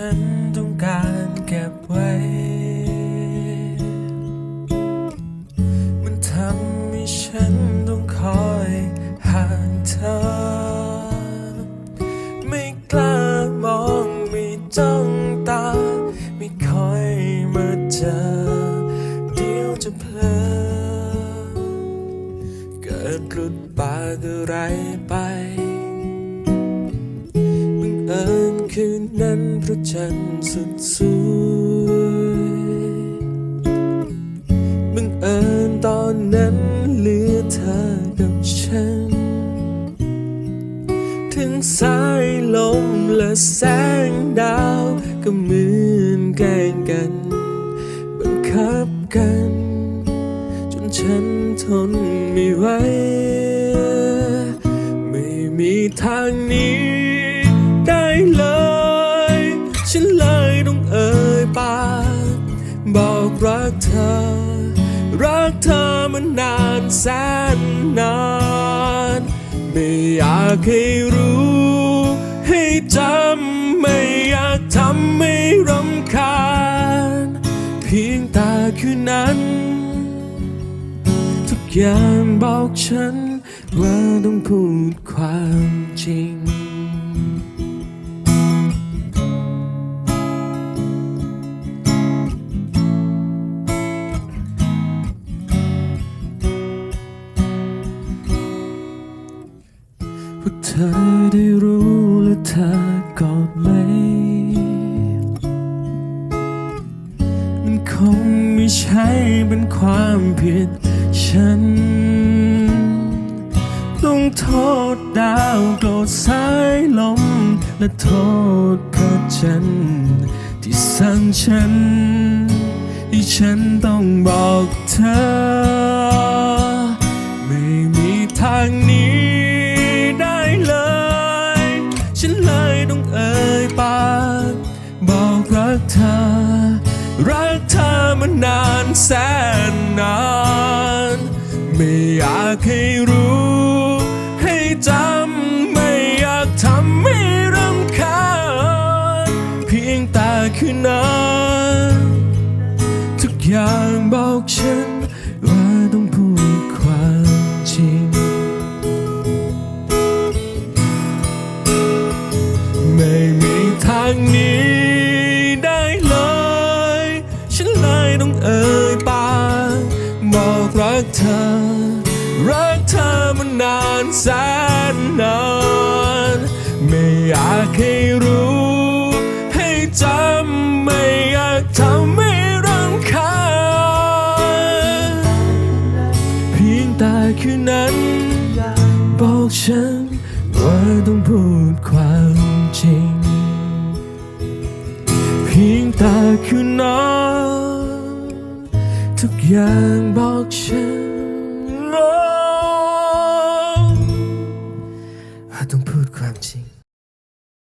ฉันต้องการเก็บไว้ มันทำให้ฉันต้องคอยห่างเธอ ไม่กล้ามองไม่จ้องตา ไม่คอยมาเจอ เดี๋ยวจะเพลอ เกิดหลุดปากอะไรไป คืนนั้นพระจันทร์สุดสวยบังเอิญตอนนั้นเหลือเธอกับฉัน ถึงสายลมและแสงดาวก็เหมือนแกล้งกัน บังคับกัน จนฉันทนไม่ไหว ไม่มีทางหนี้ กรักเธอ รักเธอมานานแสนนาน ไม่อยากให้รู้ ให้จำไม่อยากทำให้รำคาญ เพียงแต่คืนนั้น ทุกอย่างบอกฉันว่าต้องพูดความจริง เธอได้รู้และเธอกอดไหม มันคงไม่ใช่เป็นความผิดฉัน ต้องโทษดาวโกรธสายลม และโทษพระจันทร์ที่สั่งฉันให้ฉันต้องบอกเธอ กเธอมานานแสนนาน ไม่อยากให้รู้ เธอ รักเธอมานานแสนนาน ไม่อยากให้รู้ ให้จำไม่อยากทำให้รำคาญเพียงแต่คืนนั้น บอกฉันว่าต้องพูดความจริง เพียงแต่คืนนั้น ทุกอย่างบอกฉันรอ